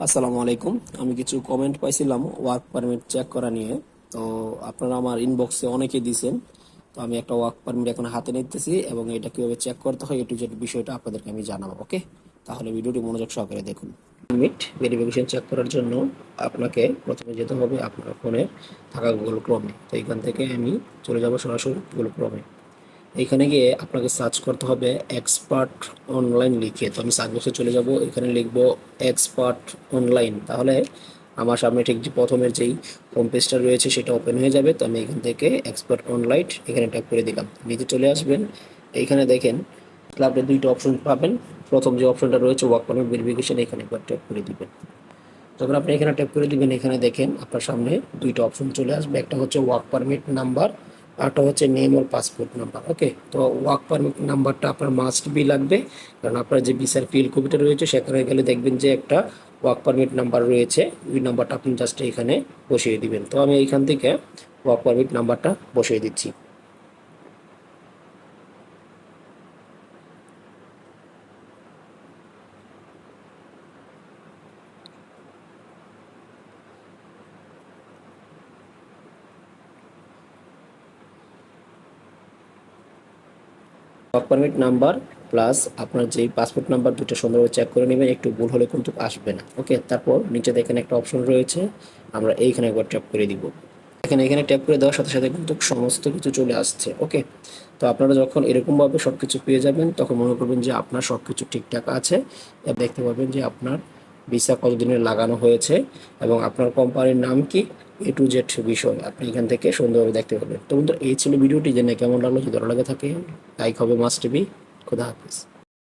আসসালামু আলাইকুম। আমি কিছু কমেন্ট পাইছিলাম ওয়ার্ক পারমিট চেক করা নিয়ে। তো আপনারা আমার ইনবক্সে অনেকেই দিছেন। তো আমি একটা ওয়ার্ক পারমিট এখন হাতে নিতেছি এবং এটা কীভাবে চেক করতে হয় এটু জেড বিষয়টা আপনাদেরকে আমি জানাব ওকে তাহলে ভিডিওটি মনোযোগ সহকারে দেখুন। পারমিট ভেরিফিকেশন চেক করার জন্য আপনাকে প্রথমে যেতে হবে আপনার ফোনে থাকা গুগল ক্রমে তো এখান থেকে আমি চলে যাব সরাসরি গুগল ক্রমে এখানে গিয়ে আপনাকে সার্চ করতে হবে এক্সপার্ট অনলাইন লিখে তো আমি সার্চ বক্সে চলে যাব, এখানে লিখব এক্সপার্ট অনলাইন তাহলে আমার সামনে ঠিক যে প্রথমের যেই হোম পেজটা রয়েছে সেটা ওপেন হয়ে যাবে। তো আমি এখান থেকে এক্সপার্ট অনলাইন এখানে ট্যাপ করে দিলাম। নিচে চলে আসবেন। এইখানে দেখেন ক্লাবের দুইটা অপশন পাবেন। প্রথম যে অপশনটা রয়েছে ওয়ার্ক পারমিট ভেরিফিকেশন এখানে একবার ট্যাপ করে দিবেন। যখন আপনি এখানে ট্যাপ করে দিবেন, এখানে দেখেন আপনার সামনে দুইটা অপশন চলে আসবে। একটা হচ্ছে ওয়ার্ক পারমিট নাম্বার আরটা হচ্ছে name or passport number okay তো ওয়ার্ক পারমিট নাম্বারটা আপনার মাস্ট বি লাগবে, কারণ আপনার যে ভিসার ফিল কপিটা রয়েছে, সেখানে গেলে দেখবেন যে একটা ওয়ার্ক পারমিট নাম্বার রয়েছে, ওই নাম্বারটা আপনি জাস্ট এখানে বসিয়ে দিবেন। তো আমি এইখান থেকে ওয়ার্ক পারমিট নাম্বারটা বসিয়ে দিচ্ছি। ওয়ার্ক পারমিট নাম্বার প্লাস আপনার যেই পাসপোর্ট নাম্বার দুটো সুন্দরভাবে চেক করে নেবেন, একটু ভুল হলে কিন্তু আসবে না। ওকে তারপর নিচে দেখেন একটা অপশন রয়েছে, আমরা এইখানে একবার ট্যাপ করে দিব। এখানে এখানে ট্যাপ করে দেওয়ার সাথে সাথে কিন্তু সমস্ত কিছু চলে আসছে ওকে তো আপনারা যখন এরকমভাবে সব কিছু পেয়ে যাবেন, তখন মনে করবেন যে আপনার সব কিছু ঠিকঠাক আছে দেখতে পাবেন যে আপনার ভিসা কতদিনের লাগানো হয়েছে এবং আপনার কোম্পানির নাম কি এ টু জেড বিষয় আপনি এখান থেকে সুন্দরভাবে দেখতে পাবেন তো বন্ধু এই ছিল ভিডিওটি। জেনে কেমন লাগল, যদি ভালো লাগে থাকে লাইক হবে মাস্ট বি খুদা হাফিজ।